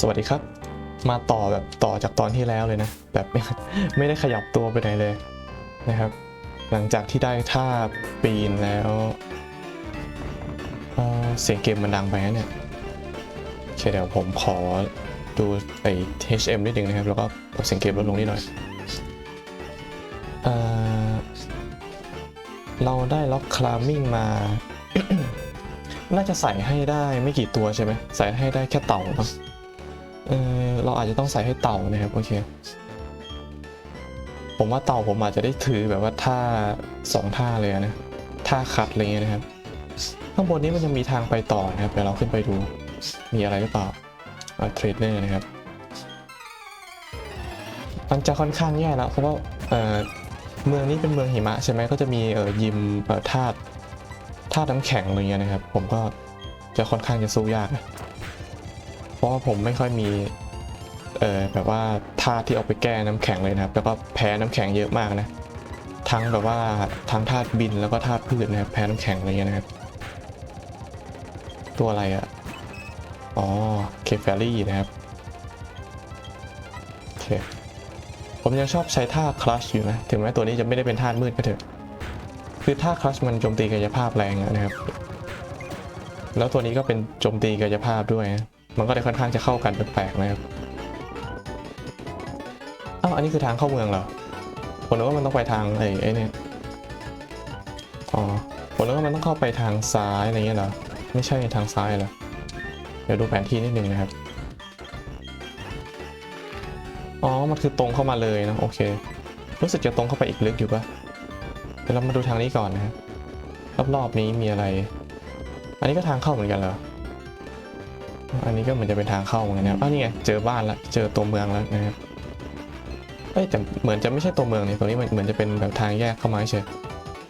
สวัสดีครับ มาต่อแบบต่อจากตอนที่แล้วเลยนะ แบบไม่ได้ขยับตัวไปไหนเลยนะครับ หลังจากที่ได้ท่าปีนแล้วเเสียงเกมมันดังไปนะเนี่ยโอเคเดี๋ยวผมขอดูไอ้ HM นิดนึงนะครับ แล้วก็ปรับเสียงเกมลดลงนิดหน่อยเอเราได้ล็อกคลามิ่งมา น่าจะใส่ให้ได้ไม่กี่ตัวใช่ไหมใส่ให้ได้แค่เต่าเนอะ เออเราอาจจะต้องใส่ให้เต่านะครับโอเค ผมว่าเต่าผมอาจจะได้ถือแบบว่าท่าสองท่าเลยนะท่าคัดอะไรเงี้ยนะครับ ข้างบนนี้มันจะมีทางไปต่อนะครับเดี๋ยวเราขึ้นไปดูมีอะไรหรือเปล่าเทรดเนอร์นะครับมันจะค่อนข้างแย่แล้วเพราะว่าเออเมืองนี้เป็นเมืองหิมะใช่ไหมก็จะมีเออยิมเอ่อธาตุธาตุน้ำแข็งอะไรเงี้ยนะครับ ผมก็จะค่อนข้างจะสู้ยากนะ ราะว่าผมไม่ค่อยมีเออแบบว่าธาที่เอาไปแก้น้ำแข็งเลยนะครับแล้วก็แพ้น้ำแข็งเยอะมากนะ ทั้งแบบว่าทั้งธาตุบินแล้วก็ธาตุพืชนะครับแพ้น้ำแข็งอะไรเงี้ยนะครับ ตัวอะไรอะ่ะอ๋อเคฟเฟอรี่นะครับโอเคผมยังชอบใช้ท่าคลัชอยู่นะ ถึงแม้ตัวนี้จะไม่ได้เป็นธามืดก็เถอะ คือท่าคลัชมันโจมตีกายภาพแรงนะครับ แล้วตัวนี้ก็เป็นโจมตีกายภาพด้วยนะ มันก็เลยค่อนข้างจะเข้ากันแปลกๆนะครับอ้าวอันนี้คือทางเข้าเมืองเหรอผมนึกว่ามันต้องไปทางไอ้ไอ้นี่อ๋อผมนึกว่ามันต้องเข้าไปทางซ้ายอะไรเงี้ยเหรอไม่ใช่ทางซ้ายเหรอเดี๋ยวดูแผนที่นิดนึงนะครับอ๋อมันคือตรงเข้ามาเลยนะโอเค รู้สึกจะตรงเข้าไปอีกลึกอยู่ปะเดี๋ยวเรามาดูทางนี้ก่อนนะครับรอบๆนี้มีอะไร อันนี้ก็ทางเข้าเหมือนกันเหรอ อันนี้ก็เหมือนจะเป็นทางเข้าเหมือนกันนะครับอ้าวนี่ไงเจอบ้านละเจอตัวเมืองแล้วนะครับเอ้ยแต่เหมือนจะไม่ใช่ตัวเมืองนี่ตรงนี้มันเหมือนจะเป็นแบบทางแยกเข้ามาเฉย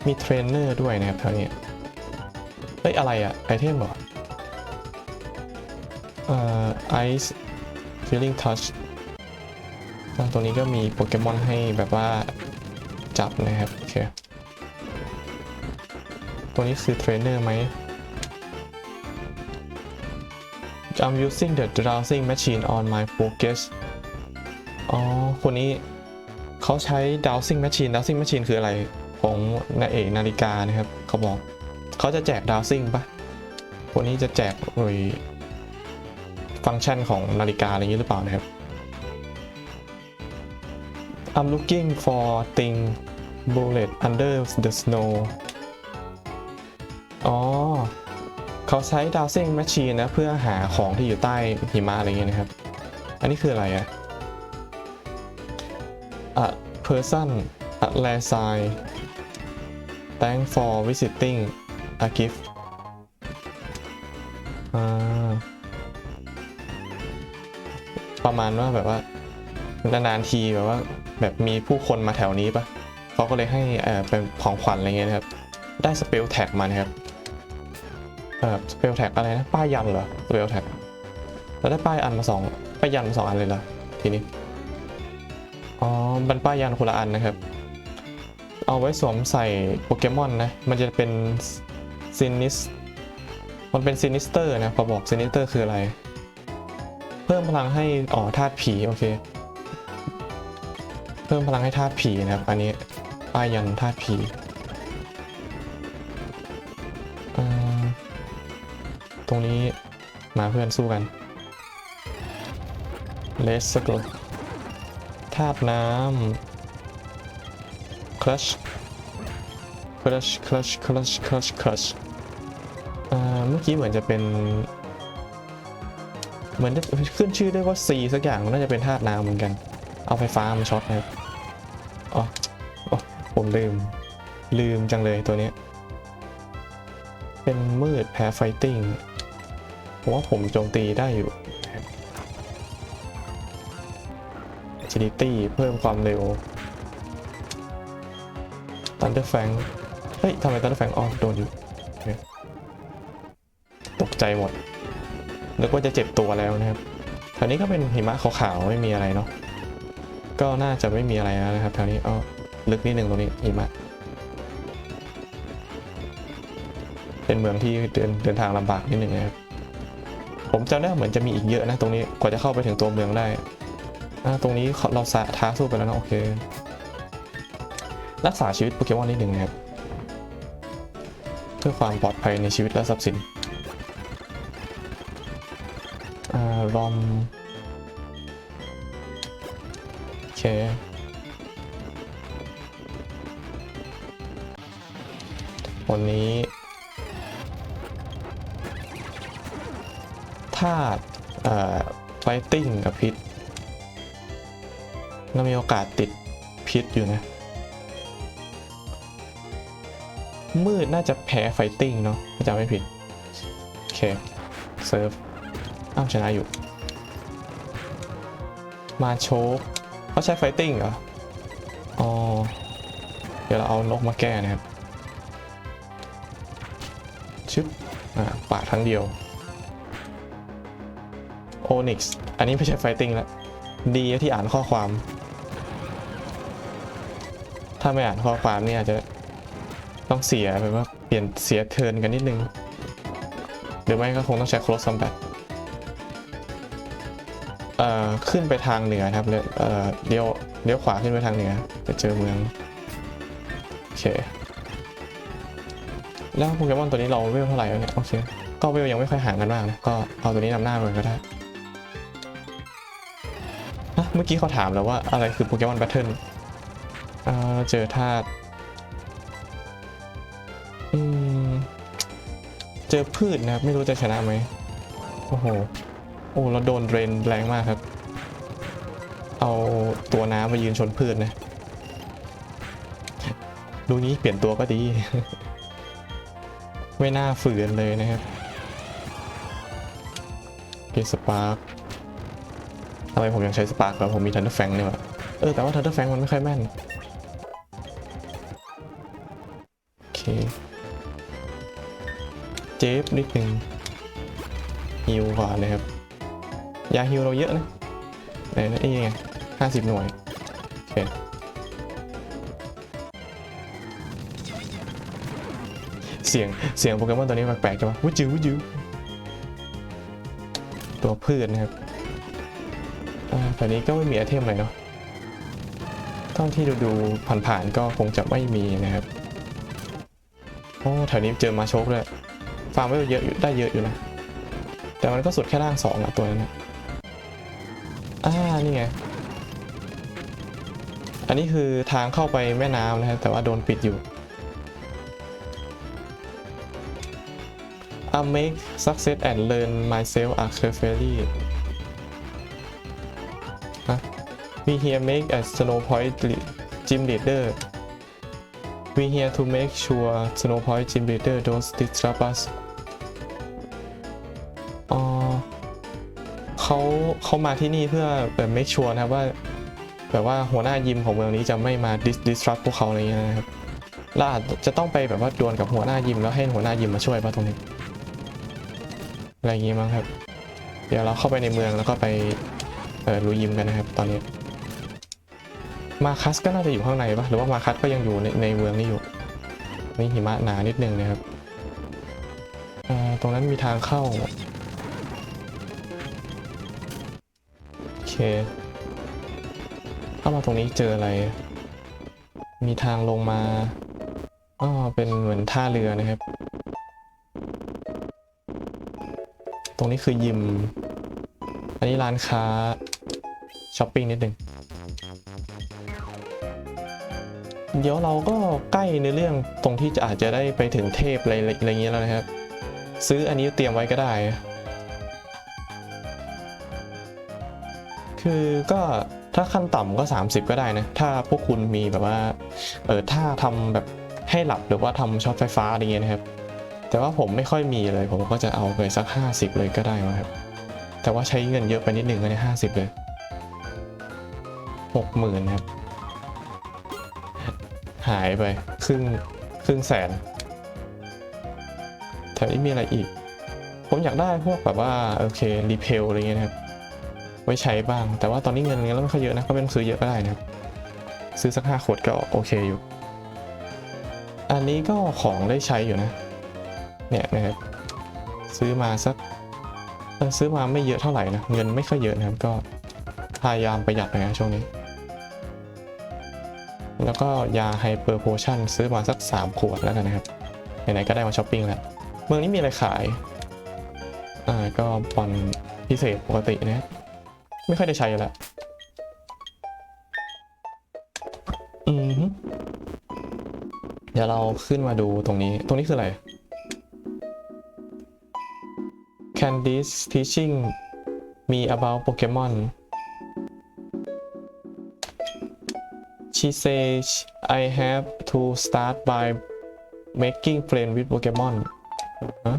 มีเทรนเนอร์ด้วยนะครับแถวนี้เอ้ยอะไรอะไอเทมเหรอเอ่อไอซ์ฟีลิ่งทัชตรงนี้ก็มีโปเกมอนให้แบบว่าจับนะครับโอเคตัวนี้คือเทรนเนอร์ไหม I'm using the drowsing machine on my focus อ๋อ คนนี้เขาใช้ dowsing machine dowsing machine คืออะไรของนาเอกนาฬิกานะครับ เขาบอกเขาจะแจก dowsing ปะคนนี้จะแจกเอยฟังก์ชันของนาฬิกาอะไรอย่างนี้หรือเปล่านะครับ I'm looking for thing bullet under the snow เขาใช้ dowsing machine นะเพื่อหาของที่อยู่ใต้หิมะอะไรเงี้ยนะครับ อันนี้คืออะไรอะ a person a l a s i thank for visiting a gift ประมาณว่าแบบว่านานๆทีแบบว่าแบบมีผู้คนมาแถวนี้ปะเขาก็เลยให้เอ่อเป็นของขวัญอะไรเงี้ยนะครับ ได้สเปลแท็กมานะครับ เอ่อสเปลแท็กอะไรนะ ป้ายยันเหรอสเปลแท็กเราได้ป้ายอันมาสองป้ายยันมาสองอันเลยเหรอทีนี้ อ๋อบันป้ายยันคนละอันนะครับ เอาไว้สวมใส่โปเกมอนนะ มันจะเป็นซินิส มันเป็นซินิสเตอร์นะพอบอกซินิสเตอร์คืออะไร เพิ่มพลังให้ อ๋อธาตุผี โอเค เพิ่มพลังให้ธาตุผีนะครับ อันนี้ป้ายยันธาตุผี รงนี้มาเพื่อนสู้กัน Let's go ธาตุน้ำ clutch clutch clutch clutch clutch Crush เมื่อกี้เหมือนจะเป็น เหมือนจะขึ้นชื่อได้ว่า C สักอย่างน่าจะเป็นธาตุน้ำเหมือนกัน เอาไฟฟ้ามาช็อตนะครับอ๋ออผมลืม ลืมจังเลยตัวนี้ เป็นมืดแพ้ไฟติ้ง ผมว่าผมโจมตีได้อยู่ agility เพิ่มความเร็ว Thunder Fang เฮ้ยทำไม Thunder Fang อ๋อโดนอยู่ ตกใจหมดนึกว่าจะเจ็บตัวแล้วนะครับแถวนี้ก็เป็นหิมะขาวๆไม่มีอะไรเนาะ ก็น่าจะไม่มีอะไรแล้วนะครับแถวนี้อ๋อลึกนิดนึงตรงนี้หิมะ เป็นเมืองที่เดินเดินทางลำบากนิดนึงนะครับ ผมจำได้เหมือนจะมีอีกเยอะนะตรงนี้กว่าจะเข้าไปถึงตัวเมืองได้อ่าตรงนี้เราสะท้าสู้ไปแล้วนะโอเค รักษาชีวิตโปเกมอนนิดหนึ่งนะครับเพื่อความปลอดภัยในชีวิตและทรัพย์สินอ่ารอมโอเควันนี้ ตุเอ่อไฟติ้งกับพิษเรามีโอกาสติดพิษอยู่นะ มืดน่าจะแพ้ไฟติ้งเนาะจำไม่ผิด โอเค เซิร์ฟอ้าวชนะอยู่ มาโชกเขาใช้ไฟติ้งเหรอ อ๋อ เดี๋ยวเราเอานกมาแก้นะครับ ชึบอ่าปาดครั้งเดียว โอนิกส์อันนี้ไม่ใช่ไฟติ้งแล้วดีที่อ่านข้อความ ถ้าไม่อ่านข้อความเนี่ยอาจจะต้องเสียแบบว่าเปลี่ยนเสียเทิร์นกันนิดนึง หรือไม่ก็คงต้องใช้ close combat เอ่อขึ้นไปทางเหนือครับเอ่อเลี้ยวเลี้ยวขวาขึ้นไปทางเหนือจะเจอเมืองโอเคแล้วโปเกมอนตัวนี้เราเวลเท่าไหร่แล้วเนี่ยโอเคก็เวลยังไม่ค่อยห่างกันมากนะก็เอาตัวนี้นำหน้าไปก็ได้ เมื่อกี้เขาถามแล้วว่าอะไรคือโปเกมอนแบทเทิลเจอธาตุเจอพืชนะครับ ไม่รู้จะชนะไหมโอ้โห โอ้เราโดนเดรนแรงมากครับ เอาตัวน้ำมายืนชนพืชนะดูนี้เปลี่ยนตัวก็ดี ไม่น่าฝืนเลยนะครับเกสปาร์ ทำไมผมยังใช้สปาร์กแล้วผมมีทันเดอร์แฟงนี่หว่าเออแต่ว่าทันเดอร์แฟงมันไม่ค่อยแม่น โอเค เจฟนิดนึงฮิวก่อนเลยครับ ยาฮิวเราเยอะนะไหนนะเอ้ไงห้าสิบหน่วย โอเคเสียงเสียงโปเกมอนตัวนี้แปลกๆใช่ปะวุจิววุจิวตัวพืชนะครับ แต่นี้ก็ไม่มีไอเทมอะไรเนาะเท่าที่ดูดูผ่านๆก็คงจะไม่มีนะครับ โอ้แถวนี้เจอมาโชกเลยฟาร์มไว้เยอะอยู่ได้เยอะอยู่นะ แต่มันก็สุดแค่ร่างสองอะตัวนั้นนะอ่า นี่ไง อันนี้คือทางเข้าไปแม่น้ำนะครับแต่ว่าโดนปิดอยู่ I make success and learn myself a carefully We here make a snow point gym leader We here to make sure snow point gym leader don't disrupt us อ๋อเขาเขามาที่นี่เพื่อแบบ make sure นะครับว่าแบบว่าหัวหน้ายิมของเมืองนี้จะไม่มา dis disrupt พวกเขาอะไรเงี้ยนะครับเราอาจจะต้องไปแบบว่าดวลกับหัวหน้ายิมแล้วให้หัวหน้ายิมมาช่วยป่ะตรงนี้ อะไรอย่างงี้มั้งครับ เดี๋ยวเราเข้าไปในเมืองแล้วก็ไปเออลุยยิมกันนะครับ ตอนนี้ มาคัสก็น่าจะอยู่ข้างในปะหรือว่ามาคัสก็ยังอยู่ในในเมืองนี่อยู่นี่หิมะหนานิดนึงนะครับตรงนั้นมีทางเข้าโอเคเข้ามาตรงนี้เจออะไร มีทางลงมาอ๋อเป็นเหมือนท่าเรือนะครับ ตรงนี้คือยิม อันนี้ร้านค้าช้อปปิ้งนิดหนึ่ง เดี๋ยวเราก็ใกล้ในเรื่องตรงที่จะอาจจะได้ไปถึงเทพอะไรอะไรอย่างเงี้ยแล้วนะครับ ซื้ออันนี้เตรียมไว้ก็ได้ คือก็ถ้าขั้นต่ำก็ 30 ก็ได้นะ ถ้าพวกคุณมีแบบว่า เออถ้าทำแบบให้หลับหรือว่าทำช็อตไฟฟ้าอะไรเงี้ยนะครับ แต่ว่าผมไม่ค่อยมีเลย ผมก็จะเอาไปสัก 50 เลยก็ได้ครับ แต่ว่าใช้เงินเยอะไปนิดนึงก็ได้ห้าสิบเลย หกหมื่นครับ หายไป ครึ่ง ครึ่งแสน แถวนี้มีอะไรอีก ผมอยากได้พวกแบบว่า โอเค รีเพลอะไรเงี้ยนะครับ ไว้ใช้บ้าง แต่ว่าตอนนี้เงินเงินเราไม่ค่อยเยอะนะ ก็ไม่ต้องซื้อเยอะก็ได้นะครับ ซื้อสักห้าขวดก็โอเคอยู่ อันนี้ก็ของได้ใช้อยู่นะ เนี่ยนะครับ ซื้อมาสักซื้อมาไม่เยอะเท่าไหร่นะ เงินไม่ค่อยเยอะนะครับก็พยายามประหยัดนะช่วงนี้ แล้วก็ยาไฮเปอร์โพชั่นซื้อมาสัก 3 ขวดแล้วกันนะครับ ไหนๆก็ได้มาช้อปปิ้งแล้ว เมืองนี้มีอะไรขาย อ่า ก็บอลพิเศษปกตินะ ไม่ค่อยได้ใช้แล้ว อืมเดี๋ยวเราขึ้นมาดูตรงนี้ ตรงนี้คืออะไร Candice teaching me about Pokemon she says I have to start by making friend with Pokemon ฮะ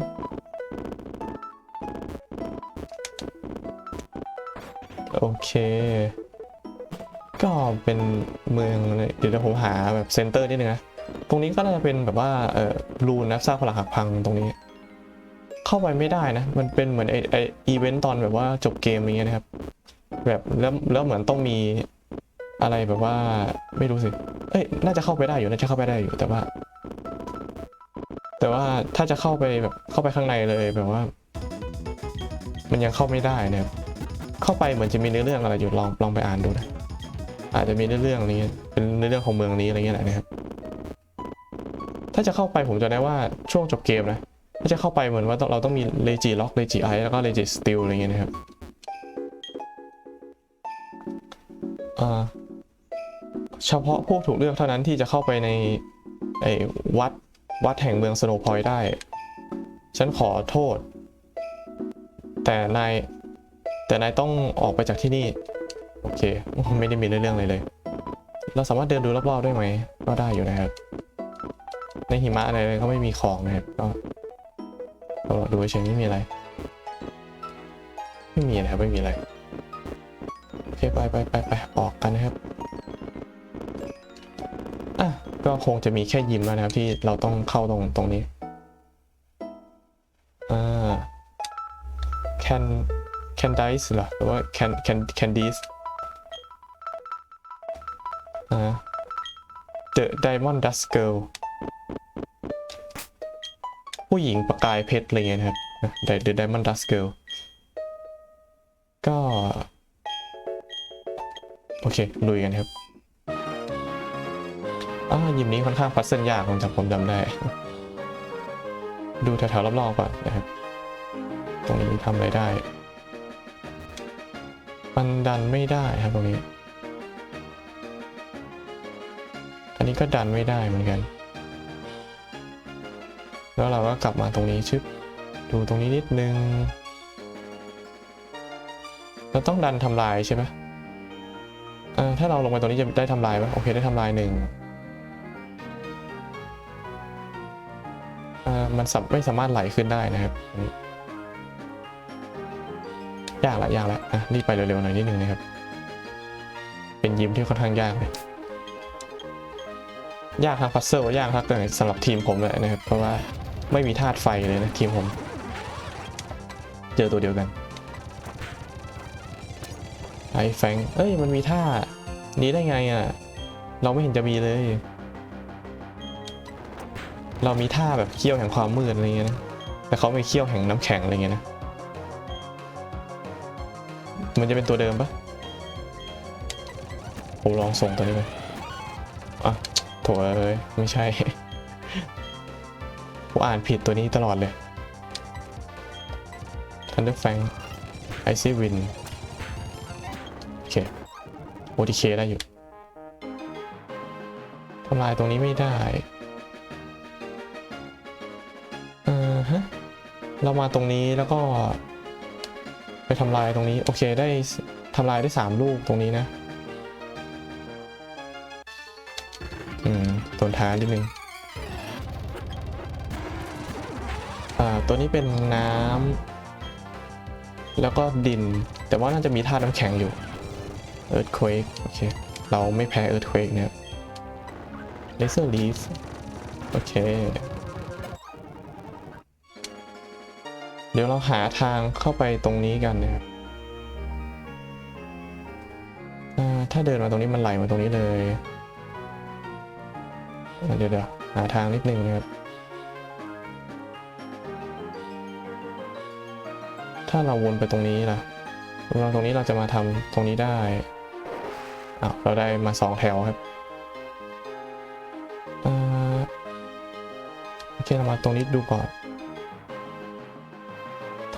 โอเค ก็เป็นเมืองเลยเดี๋ยวผมหาแบบเซ็นเตอร์นิดนึงนะ ตรงนี้ก็น่าจะเป็นแบบว่าเออรูนนะสร้างพลังหักพังตรงนี้ เข้าไปไม่ได้นะ มันเป็นเหมือนไอไออีเวนต์ตอนแบบว่าจบเกมอย่างเงี้ยนะครับ แบบแล้วแล้วเหมือนต้องมี อะไรแบบว่าไม่รู้สิ เอ้ย น่าจะเข้าไปได้อยู่ น่าจะเข้าไปได้อยู่ แต่ว่า แต่ว่าถ้าจะเข้าไปแบบเข้าไปข้างในเลยแบบว่า มันยังเข้าไม่ได้นะครับ เข้าไปเหมือนจะมีเนื้อเรื่องอะไรอยู่ ลองลองไปอ่านดูนะ อาจจะมีเนื้อเรื่องอะไรเงี้ย เป็นเนื้อเรื่องของเมืองนี้อะไรเงี้ยแหละนะครับ ถ้าจะเข้าไปผมจะได้ว่าช่วงจบเกมนะ ถ้าจะเข้าไปเหมือนว่าเราต้องมีเลจิล็อกเลจิไอแล้วก็เลจิสติลอะไรเงี้ยนะครับ อ่า เฉพาะผู้ถูกเลือกเท่านั้นที่จะเข้าไปในไอ้วัดวัดแห่งเมืองสโนว์พอยต์ได้ ฉันขอโทษ แต่นายแต่นายต้องออกไปจากที่นี่ โอเค ไม่ได้มีเรื่องอะไรเลย เราสามารถเดินดูรอบๆได้ไหม ก็ได้อยู่นะครับ ในหิมะอะไรเลยก็ไม่มีของนะครับก็เราดูเฉยๆไม่มีอะไร ไม่มีนะครับไม่มีอะไร โอเคไปไปไปไปออกกันนะครับ ก็คงจะมีแค่ยิมแล้วนะครับที่เราต้องเข้าตรงตรงนี้อ่า can can dice เหรอหรือว่า can can can dice อ่า The Diamond Dust Girl ผู้หญิงประกายเพชรอะไรเงี้ยนะครับ The The Diamond Dust Girl ก็ โอเคลุยกันครับ อ้าวยิมนี้ค่อนข้างพัซเซิลยากผมจำผมจำได้ ดูแถวๆรอบๆก่อนนะครับ ตรงนี้ทำอะไรได้มันดันไม่ได้ครับตรงนี้ อันนี้ก็ดันไม่ได้เหมือนกัน แล้วเราก็กลับมาตรงนี้ชึบ ดูตรงนี้นิดนึง เราต้องดันทำลายใช่ไหมเออถ้าเราลงไปตรงนี้จะได้ทำลายไหมโอเคได้ทำลายหนึ่ง มันไม่สามารถไหลขึ้นได้นะครับยากละยากละอะรีบไปเร็วๆหน่อยนิดนึงนะครับ เป็นยิมที่ค่อนข้างยากเลย ยากทั้งพัซเซิลยากทั้งแต่สำหรับทีมผมเลยนะครับ เพราะว่าไม่มีธาตุไฟเลยนะทีมผม เจอตัวเดียวกันไอแฟงเอ้ยมันมีท่านี้ได้ไงอะ เราไม่เห็นจะมีเลย เรามีท่าแบบเขี้ยวแห่งความมืดอะไรเงี้ยนะแต่เขาไม่เขี้ยวแห่งน้ำแข็งอะไรเงี้ยนะมันจะเป็นตัวเดิมปะผมลองส่งตัวนี้ไปอะโถเอ้ยไม่ใช่ผมอ่านผิดตัวนี้ตลอดเลย Thunder Fang Icy Wind โอเค OTK ได้อยู่ทำลายตรงนี้ไม่ได้ เรามาตรงนี้แล้วก็ ไปทำลายตรงนี้ โอเคได้ทำลายได้ 3 ลูกตรงนี้นะ อืมโดนท้านิดนึงอ่าตัวนี้เป็นน้ำแล้วก็ดิน แต่ว่าน่าจะมีธาตุน้ำแข็งอยู่ Earthquake โอเค เราไม่แพ้ Earthquake นะครับ Laser Leaf โอเค เดี๋ยวเราหาทางเข้าไปตรงนี้กันนะครับถ้าเดินมาตรงนี้มันไหลมาตรงนี้เลย เดี๋ยวเดี๋ยวหาทางนิดนึงนะครับ ถ้าเราวนไปตรงนี้ล่ะเราตรงนี้เราจะมาทำตรงนี้ได้อ้าวเราได้มาสองแถวครับโอเคเรามาตรงนี้ดูก่อน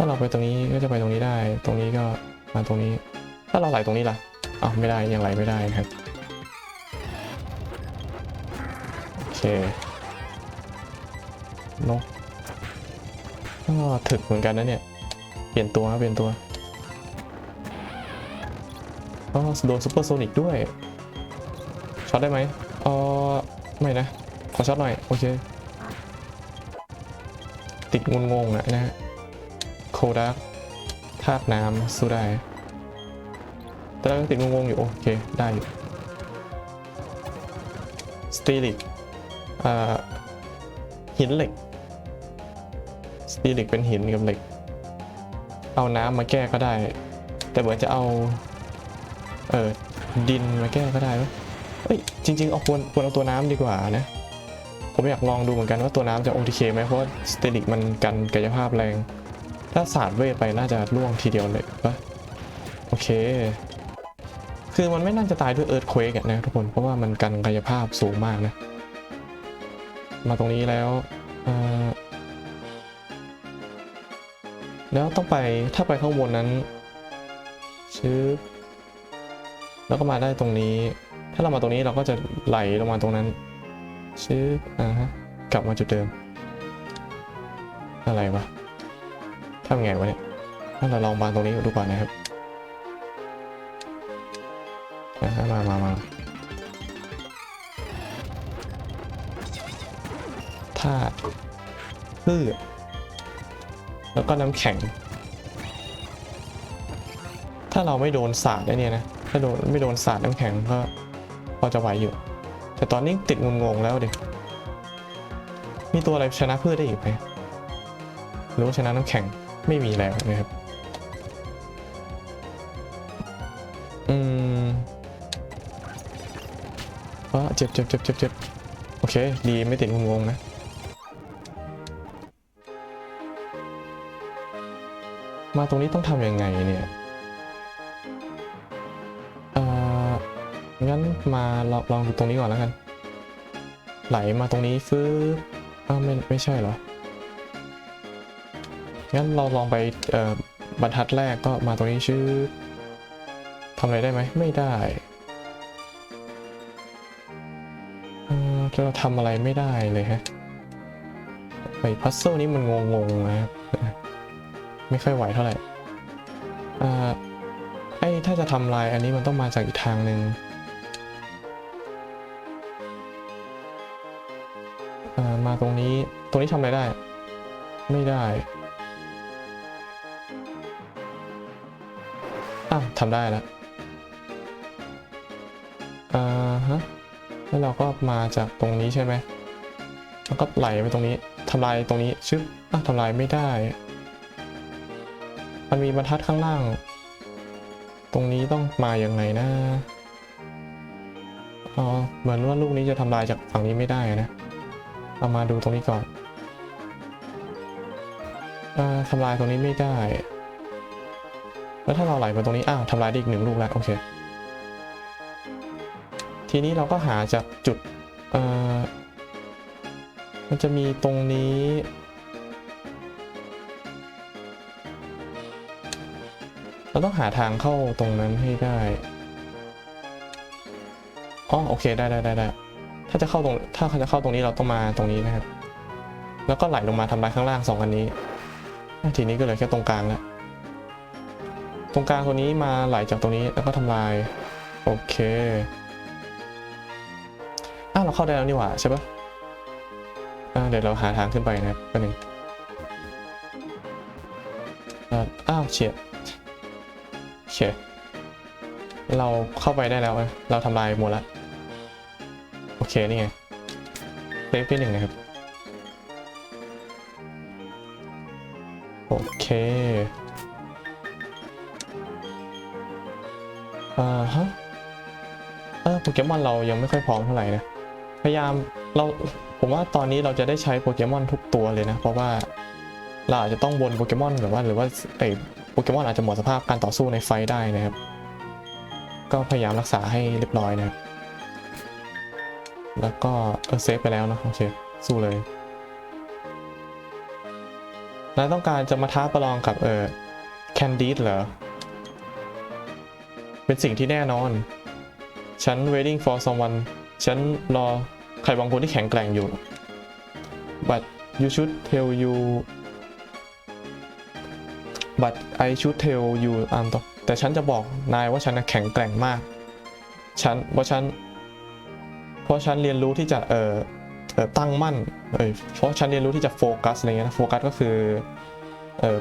เราไปตรงนี้ก็จะไปตรงนี้ได้ ตรงนี้ก็มาตรงนี้ ถ้าเราไหลตรงนี้ล่ะอ้าวไม่ได้ยังไหลไม่ได้ครับโอเคนกก็ถึกเหมือนกันนะเนี่ย เปลี่ยนตัวเปลี่ยนตัวก็โดนซูเปอร์โซนิกด้วยช็อตได้ไหมอ๋อไม่นะ ขอช็อตหน่อย โอเค ติดงงงๆอะนะฮะ โคดักธาตุน้ำสู้ได้ แต่เราติดงงๆอยู่โอเค ได้อยู่สตีลิกอ่าหินเหล็กสตีลิกเป็นหินกับเหล็ก เอาน้ำมาแก้ก็ได้ แต่เหมือนจะเอา เออดินมาแก้ก็ได้ไหมเอ้ยจริง ๆ เอาควรควรเอาตัวน้ำดีกว่านะ ผมอยากลองดูเหมือนกันว่าตัวน้ำจะ OTK ไหมเพราะสเตลิกมันกันกายภาพแรง ถ้าสาดเวทไปน่าจะล่วงทีเดียวเลยปะโอเค คือมันไม่น่าจะตายด้วยเอิร์ธเควกนะทุกคนเพราะว่ามันกันกายภาพสูงมากนะ มาตรงนี้แล้วแล้วต้องไปถ้าไปข้างบนนั้นชื้อแล้วก็มาได้ตรงนี้ ถ้าเรามาตรงนี้เราก็จะไหลลงมาตรงนั้นชื้ออ่าฮะกลับมาจุดเดิม อะไรวะ ทำไงวะเนี่ยถ้าเราลองบานตรงนี้ดูก่อนนะครับอ่ามามามาธาตุพืชแล้วก็น้ำแข็ง ถ้าเราไม่โดนสาดไอ้เนี่ยนะ ถ้าโดนไม่โดนสาดน้ำแข็งก็พอจะไหวอยู่ แต่ตอนนี้ติดงงๆแล้วดิ มีตัวอะไรชนะพืชได้อีกไหมหรือว่าชนะน้ำแข็ง ไม่มีแล้วนะครับ อืมว่าเจ็บเจ็บเจ็บเจ็บเจ็บโอเค ดีไม่ติดงงๆนะมาตรงนี้ต้องทำยังไงเนี่ยเอ่องั้นมาลองลองดูตรงนี้ก่อนแล้วกัน ไหลมาตรงนี้ฟื้บอ้าวไม่ไม่ใช่เหรอ งั้นเราลองไปบรรทัดแรกก็มาตรงนี้ชื่อทำอะไรได้ไหมไม่ได้เราทำอะไรไม่ได้เลยฮะไอ้พัซเซิลนี้มันงงๆนะไม่ค่อยไหวเท่าไหร่อ่าไอ้ถ้าจะทำลายอันนี้มันต้องมาจากอีกทางหนึ่งมาตรงนี้ ตรงนี้ทำอะไรได้ ไม่ได้ ทำได้แล้วอ่าฮะแล้วเราก็มาจากตรงนี้ใช่ไหมแล้วก็ไหลไปตรงนี้ทำลายตรงนี้ชึบอะทำลายไม่ได้ มันมีบรรทัดข้างล่าง ตรงนี้ต้องมาอยังไงนะอ๋อเหมือนว่าลูกนี้จะทำลายจากฝั่งนี้ไม่ได้นะเรามาดูตรงนี้ก่อนอทำลายตรงนี้ไม่ได้ แล้วถ้าเราไหลมาตรงนี้ อ้าวทำลายได้อีกหนึ่งลูกแล้ว โอเค ทีนี้เราก็หาจากจุด เอ่อ มันจะมีตรงนี้ เราต้องหาทางเข้าตรงนั้นให้ได้อ๋อโอเค ได้ได้ได้ได้ ถ้าจะเข้าตรง ถ้าเขาจะเข้าตรงนี้เราต้องมาตรงนี้นะครับ แล้วก็ไหลลงมาทำลายข้างล่างสองอันนี้ ทีนี้ก็เหลือแค่ตรงกลางแล้ว ตรงกลางตัวนี้มาไหลจากตรงนี้แล้วก็ทำลาย โอเคอ้าวเราเข้าได้แล้วนี่หว่าใช่ปะอ่าเดี๋ยวเราหาทางขึ้นไปนะครับแป๊บนึงอ่าอ้าวเฉียดโอเคเราเข้าไปได้แล้วเราทำลายหมดล้วโอเคนี่ไงเซฟที่หนึ่งนะครับโอเค อ่าฮะเออโปเกมอนเรายังไม่ค่อยพร้อมเท่าไหร่นะ พยายามเราผมว่าตอนนี้เราจะได้ใช้โปเกมอนทุกตัวเลยนะ เพราะว่าเราอาจจะต้องวนโปเกมอนแบบว่าหรือว่าไอโปเกมอนอาจจะหมดสภาพการต่อสู้ในไฟได้นะครับ ก็พยายามรักษาให้เรียบร้อยนะครับ แล้วก็เออเซฟไปแล้วนะโอเคสู้เลยนายต้องการจะมาท้าประลองกับเออแคนดิดเหรอ เป็นสิ่งที่แน่นอน ฉัน waiting for someone ฉันรอใครบางคนที่แข็งแกร่งอยู่ but you should tell you but I should tell you อ่านต่อแต่ฉันจะบอกนายว่าฉันแข็งแกร่งมาก ฉันเพราะฉัน เพราะฉันเรียนรู้ที่จะเออเออตั้งมั่นเอยเพราะฉันเรียนรู้ที่จะโฟกัสอะไรเงี้ยนะโฟกัสก็คือเออ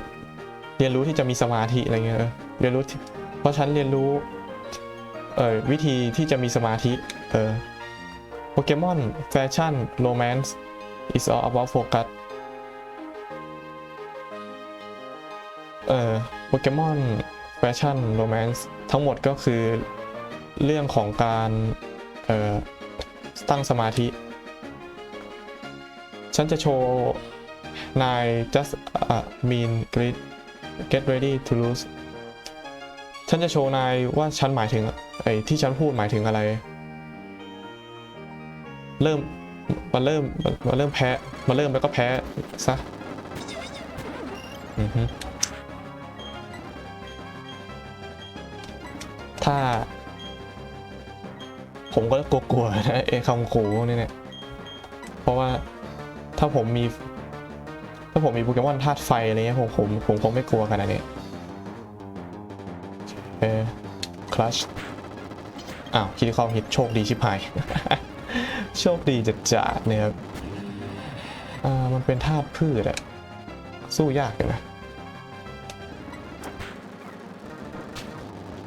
เรียนรู้ที่จะมีสมาธิอะไรเงี้ยเรียนรู้ที่ ราะฉันเรียนรู้เออวิธีที่จะมีสมาธิเออโปเกมอนแฟชั่นโรแมนซ์ is all about focus เอ่อโปเกมอนแฟชั่นโรแมนซ์ทั้งหมดก็คือเรื่องของการเอ่อตั้งสมาธิ ฉันจะโชว์นาย just a mean greet get ready to lose ฉันจะโชว์นายว่าฉันหมายถึงไอ้ที่ฉันพูดหมายถึงอะไร เริ่มมันเริ่มมันเริ่มแพ้มันเริ่มแล้วก็แพ้ซะถ้า ผมก็กลัวๆนะไอ้คำขู่พวกนี้เนี่ย เพราะว่าถ้าผมมี ถ้าผมมีโปเกมอนธาตุไฟอะไรเงี้ยผมผมผมคงไม่กลัวขนาดนี้ คลัชอ้าวคิดคอมฮิตโชคดีชิบหาย โชคดีจัดจัดเนี่ยครับอ่ามันเป็นธาตุพืชอะสู้ยากเลยนะ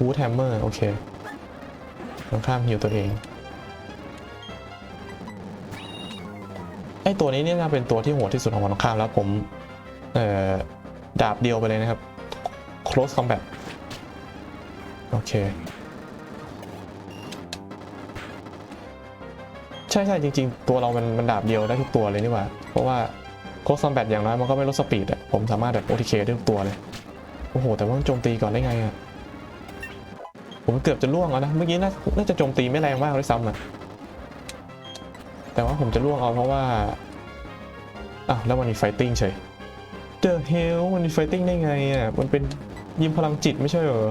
วูดแฮมเมอร์ โอเคตรงข้ามฮิวตัวเองไอตัวนี้เนี่ยน่าเป็นตัวที่โหดที่สุดของวันข้ามแล้วผม เอ่อ ดาบเดียวไปเลยนะครับ close combat โอเค ใช่ใช่จริง ๆ ตัวเรามันมันดาบเดียวได้ทุกตัวเลยนี่หว่า เพราะว่าโคสซอมแบทอย่างน้อยมันก็ไม่ลดสปีดอะผมสามารถแบบโอทีเคได้ทุกตัวเลย โอ้โห แต่ว่ามันโจมตีก่อนได้ไงอะผมเกือบจะล่วงแล้วนะ เมื่อกี้น่าจะโจมตีไม่แรงมากด้วยซ้ำอะแต่ว่าผมจะล่วงเอาเพราะว่าอ้าวแล้วมันมีไฟติ้งเฉย The hell มันมีไฟติ้งได้ไงอะ มันเป็นยิมพลังจิตไม่ใช่เหรอ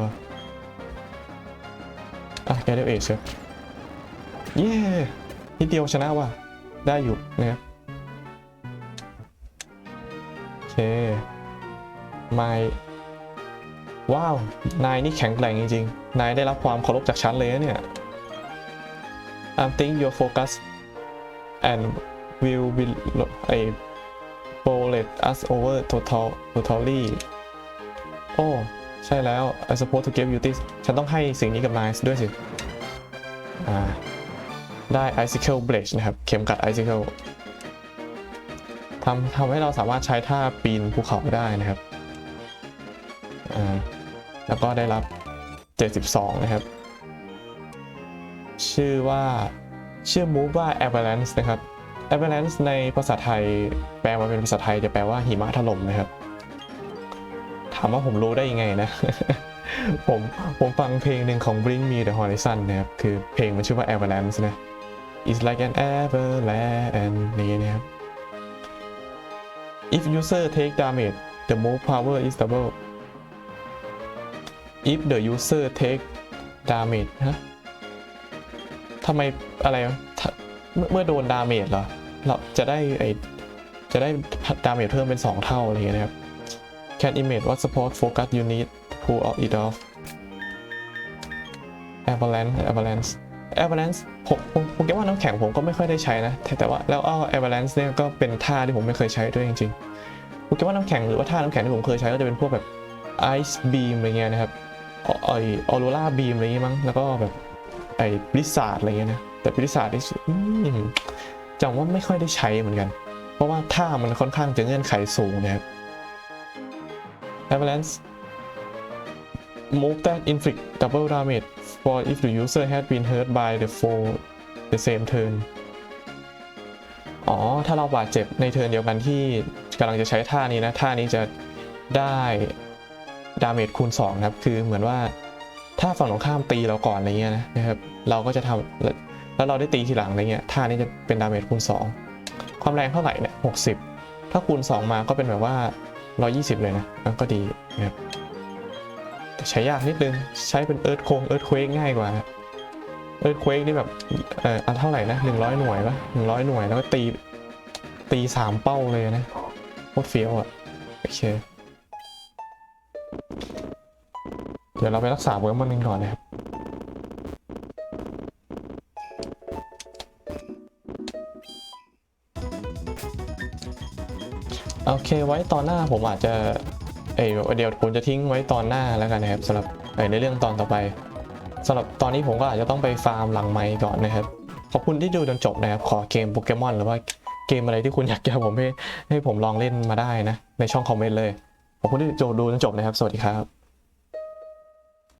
อะแกเดลเอชครับเย้นิดเดียวชนะว่ะ ได้อยู่นะครับโอเคไม่ว้าว นายนี่แข็งแกร่งจริงๆ นายได้รับความเคารพจากฉันเลยนะเนี่ย I think your focus and will be a bullet us over total totally โอ้ ใช่แล้ว I suppose to give you this ฉันต้องให้สิ่งนี้กับนายด้วยสิ อ่า ได้ icicle blade นะครับ เข็มกัด icicle ทำทำให้เราสามารถใช้ท่าปีนภูเขาได้นะครับ อ่า แล้วก็ได้รับ 72 นะครับ ชื่อว่าชื่อ move ว่า avalanche นะครับ avalanche ในภาษาไทย แปลมาเป็นภาษาไทยจะแปลว่าหิมะถล่มนะครับ ถามว่าผมรู้ได้ยังไงนะ ผมผมฟังเพลงหนึ่งของ Bring Me the Horizon นะครับ คือเพลงมันชื่อว่า avalanche นะ It's like an avalanche นี่นะครับ If user take damage the move power is double if the user take damage ฮะทำไมอะไรเมื่อโดนดาเมจเหรอ เราจะได้ไอจะได้ดาเมจเพิ่มเป็น 2 เท่าอะไรอย่างเงี้ยนะครับ can image what support focus you need pull off it off avalanche avalanche avalanche ผมผมผมคิดว่าน้ำแข็งผมก็ไม่ค่อยได้ใช้นะแต่แต่ว่าแล้วอ้อ avalanche เนี่ยก็เป็นท่าที่ผมไม่เคยใช้ด้วยจริงๆผมคิดว่าน้ำแข็งหรือว่าท่าน้ำแข็งที่ผมเคยใช้ก็จะเป็นพวกแบบ ice beam อะไรเงี้ยนะครับไอออโรราบีมอะไรเงี้ยมั้งแล้วก็แบบไอ้บริษัทอะไรเงี้ยนะแต่บริษัทที่จำว่าไม่ค่อยได้ใช้เหมือนกัน เพราะว่าท่ามันค่อนข้างจะเงื่อนไขสูงนะครับ Avalanche move that inflict double damage for if the user has been hurt by the foe the same turn อ๋อ ถ้าเราบาดเจ็บในเทิร์นเดียวกันที่กำลังจะใช้ท่านี้นะ ท่านี้จะได้ดาเมจคูณ2นะครับ คือเหมือนว่าถ้าฝั่งตรงข้ามตีเราก่อนอะไรเงี้ยนะครับ เราก็จะทำแล้วแล้วเราได้ตีทีหลังอะไรเงี้ย ท่านี้จะเป็นดาเมจคูณ 2 ความแรงเท่าไหร่เนี่ย60ถ้าคูณ 2 มาก็เป็นแบบว่า 120 เลยนะมันก็ดีนะครับแต่ใช้ยากนิดนึง ใช้เป็นเอิร์ธโคงเอิร์ธเควกง่ายกว่าเอิร์ธเควกนี่แบบเอ่อเท่าไหร่นะ 100 หน่วยปะ100 หน่วยแล้วก็ตีตีสามเป้าเลยนะโคตรเฟี้ยวอะ โอเค เดี๋ยวเราไปรักษาเวิร์มมันหนึ่งก่อนนะครับ เคไว้ตอนหน้าผมอาจจะเอยเดี๋ยวผมจะทิ้งไว้ตอนหน้าแล้วกันนะครับสำหรับในเรื่องตอนต่อไปสำหรับตอนนี้ผมก็อาจจะต้องไปฟาร์มหลังไม้ก่อนนะครับ ขอบคุณที่ดูจนจบนะครับ ขอเกมโปเกมอนหรือว่าเกมอะไรที่คุณอยากจะให้ผมให้ให้ผมลองเล่นมาได้นะ ในช่องคอมเมนต์เลย ขอบคุณที่ดูจนจบนะครับ สวัสดีครับ